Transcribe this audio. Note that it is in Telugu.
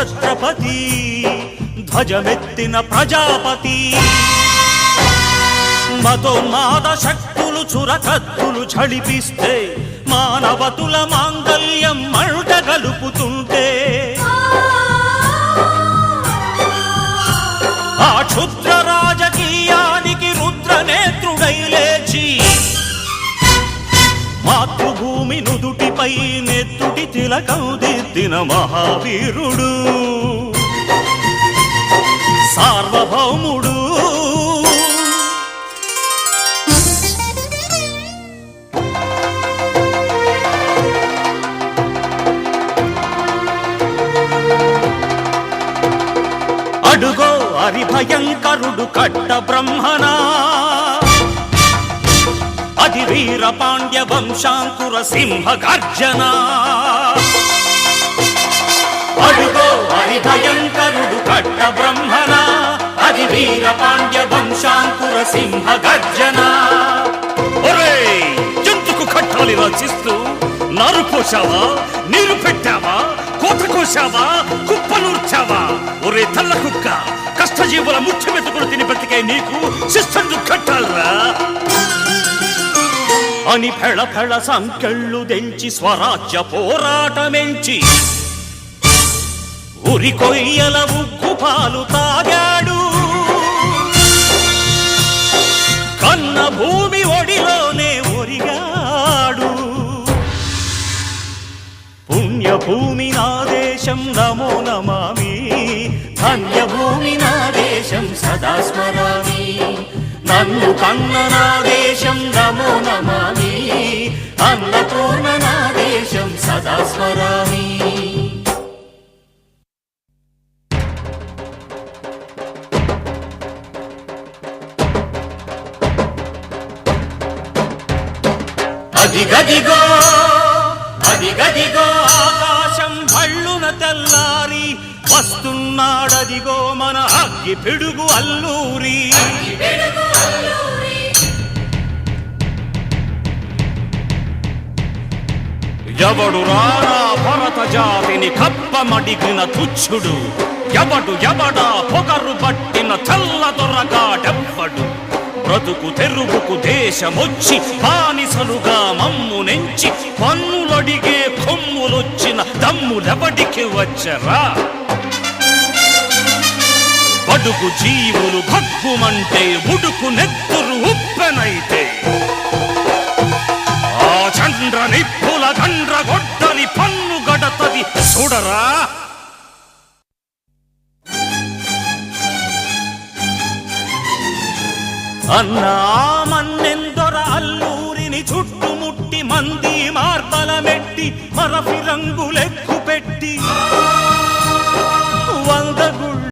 ఛత్రపతి ధ్వజమెత్తిన ప్రజాపతి. మతోన్మాద శక్తులు చురకత్తులు ఝడిపిస్తే మానవతుల మాంగల్యం మంట కలుపుతుంటే నెత్తుటి మహావీరుడు. సార్వభౌముడు. అడుగో హరిభయంకరుడు కట్ట బ్రహ్మనా అది వీర పాండ్య వంశాంకుర సింహ గర్జన అడుగో హరిభయంకరుడు కట్ట బ్రహ్మణ అది వీర పాండ్య వంశాంకుర సింహ గర్జన ఒరేయ్ జంతుకు కట్టాలి రచిస్తూ నారు పోసావా నీరు పెట్టావా? కోత కోసావా కుప్పనూర్చావా ఒరే తల్ల కుక్క కష్టజీవుల ముఖ్య తిని బ్రతికే నీకు శిస్తందు అని ఫెళ ఫెళ సంకెళ్ళు దెంచి స్వరాజ్య పోరాటమెంచి. ఉరి కొయ్యల ఉగ్గు పాలు తాగాడు. కన్న భూమి ఒడిలోనే ఒరిగాడు. పుణ్యభూమి నా దేశం నమో నమామి. ధన్యభూమి నా దేశం సదా స్మరామి. నన్ను కన్న నా దేశం నమో నమామి. అన్నపూర్ణ నా దేశం సదా స్మరామి అదిగదిగో అదిగదిగో ఆకాశం భళ్ళున తెల్లారి వస్తున్నాడదిగో మన అగ్గి పిడుగు అల్లూరి. ఎవడు రారా భరత జాతిని కప్పమడిగిన తుచ్చుడు? ఎవడు ఎవడా పొగరు పట్టిన చల్ల దొరగాడెవ్వడు బ్రతుకు తెరువుకు దేశమొచ్చి బానిసలుగా మమ్ము నెంచి పన్నులడిగే కొమ్ములొచ్చిన దమ్ములెవడికి వచ్చరా? బడుగు జీవులు భగ్గుమంటే ఉడుకు నెత్తురు ఉప్పెనైతే చూడరా అన్నామన్నెందొర అల్లూరిని చుట్టుముట్టి మంది మార్తల మెట్టి మరఫి రంగులెక్కు